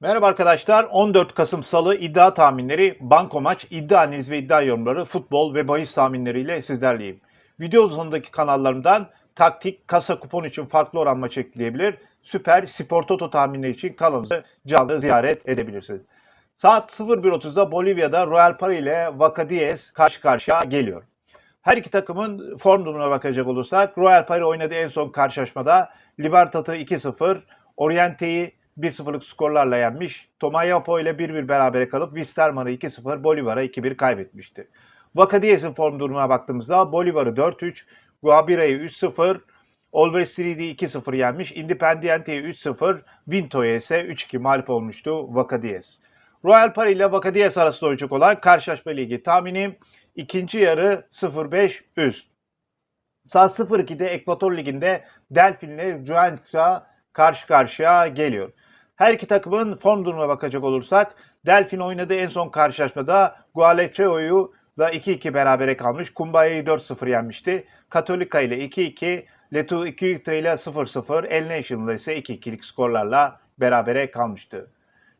Merhaba arkadaşlar. 14 Kasım Salı iddia tahminleri, banko maç, iddia analiz ve iddia yorumları, futbol ve bahis tahminleriyle sizlerleyim. Video sonundaki kanallarımdan taktik, kasa kupon için farklı oran maçı ekleyebilir. Süper, spor toto tahminleri için kanalımızı canlı ziyaret edebilirsiniz. Saat 01.30'da Bolivya'da Royal Pari ile Vacadíes karşı karşıya geliyor. Her iki takımın form durumuna bakacak olursak Royal Pari oynadığı en son karşılaşmada Libertad'ı 2-0, Oriente'yi 1-0'lık skorlarla yenmiş. Tomayapo ile 1-1 berabere kalıp Wisterman'ı 2-0, Bolivar'a 2-1 kaybetmişti. Vacadíes'in form durumuna baktığımızda Bolivar'ı 4-3, Guabira'yı 3-0, Always Reed'i 2-0 yenmiş. Independiente'yi 3-0, Vinto'ya ise 3-2 mağlup olmuştu Vacadíes. Royal Pari ile Vacadíes arasında oynayacak olan karşılaşma ligi tahminim ikinci yarı 0-5 üst. Saat 02'de Ekvator Ligi'nde Delfin ile Juventus'a karşı karşıya geliyor. Her iki takımın form durumuna bakacak olursak Delfin oynadığı en son karşılaşmada Gualecheo'yu da 2-2 berabere kalmış. Kumbaya'yı 4-0 yenmişti. Katolika ile 2-2, Letu 2 ile 0-0, El Nation'la ise 2-2'lik skorlarla berabere kalmıştı.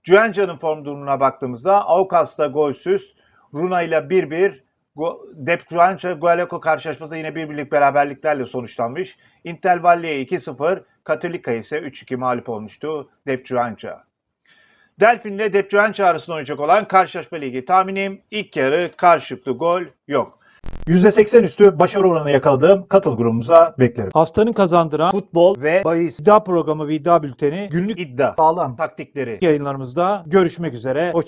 Juventus'un form durumuna baktığımızda Aukas'ta golsüz, Runa ile 1-1, Go- Dep Juanca Gualeco karşılaşması yine bir birlik beraberliklerle sonuçlanmış. Intel Valle'ye 2-0, Katolika ise 3-2 mağlup olmuştu Dep Juanca. Delfin ile Dep Juanca arasında oynayacak olan karşılaşma ligi tahminim ilk yarı karşılıklı gol yok. %80 üstü başarı oranı yakaladığım katıl grubumuza beklerim. Haftanın kazandıran Futbol ve bahis iddia programı ve iddia bülteni günlük iddia Sağlam. taktikleri yayınlarımızda görüşmek üzere. Hoşçakalın.